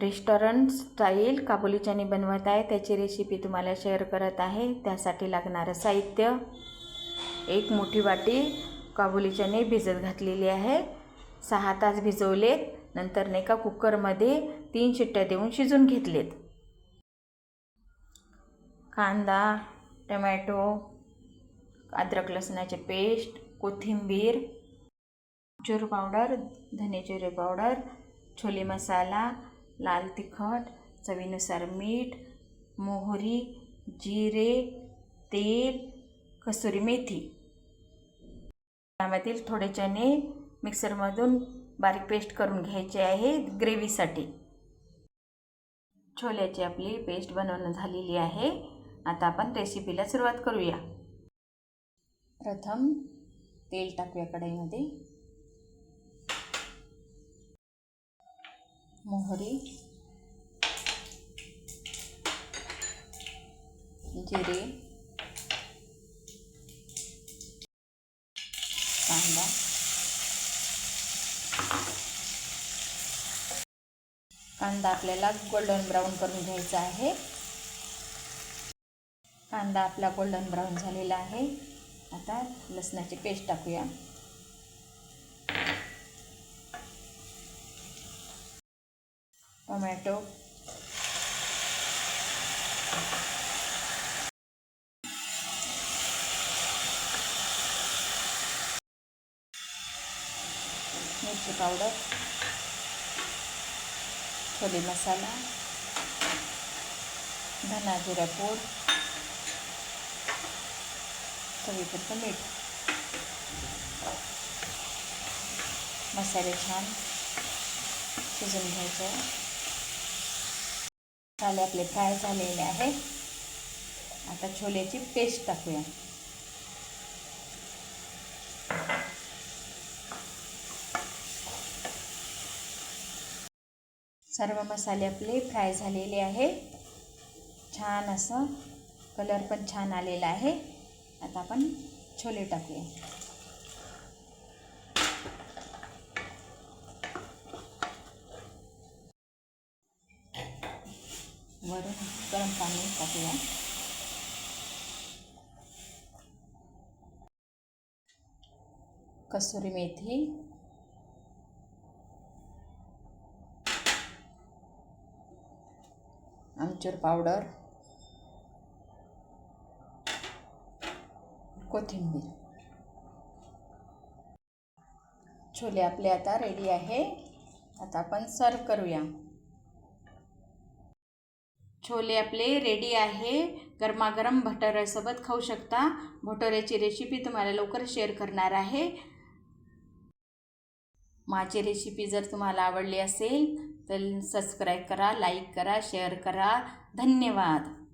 Restaurant style काबुली चणे बनवत आहे. त्याची रेसिपी तुम्हाला शेअर करत आहे. त्यासाठी लागणारं साहित्य. एक मोठी वाटी काबुली चणे भिजत घातलेली आहे. सहा तास भिजवलेत. नंतर नाही का कुकरमध्ये तीन शिट्ट्या देऊन शिजून घेतलेत. कांदा टमॅटो अद्रक लसणाचे पेस्ट कोथिंबीर चूर पावडर धने जिरे पावडर छोले मसाला लाल तिखट चवीनुसार मीठ मोहरी जिरे तेल कसुरी मेथी. त्यामधील थोडे चणे मिक्सरमधून बारीक पेस्ट करून घ्यायचे आहे ग्रेव्हीसाठी. छोल्याची आपली पेस्ट बनवणं झालेली आहे. आता आपण रेसिपीला सुरुवात करूया. प्रथम तेल टाकूया कढईमध्ये. मोहरी जिरे कांदा कांदा आपल्याला गोल्डन ब्राऊन करून घ्यायचा आहे. कांदा आपला गोल्डन ब्राऊन झालेला आहे. आता लसणाची पेस्ट टाकूया. टोमॅटो. मिरची पावडर. छोले मसाला. धना जिरा पूड. चवीपुरतं मीठ मसाले छान. शिजून घ्यायचं. मसाले आपले फ्राय झालेले आहे आता छोल्याची पेस्ट टाकूया. सर्व मसाले आपले फ्राय झालेले आहे छान असं कलर पण छान आलेला आहे. आता आपण छोले टाकूया. वरून गरम पाणी टाकूया. कसुरी मेथी. आमचूर पावडर. कोथिंबीर. छोले आपले आता रेडी आहे. आता आपण सर्व करूया. छोले आपले रेडी आहे. गरमागरम भटोऱ्यासोबत खाऊ शकता. भटोऱ्याची रेसिपी तुम्हाला लवकर शेअर करणार आहे. माझी रेसिपी जर तुम्हाला आवडली असेल तर सबस्क्राईब करा लाईक करा शेअर करा. धन्यवाद.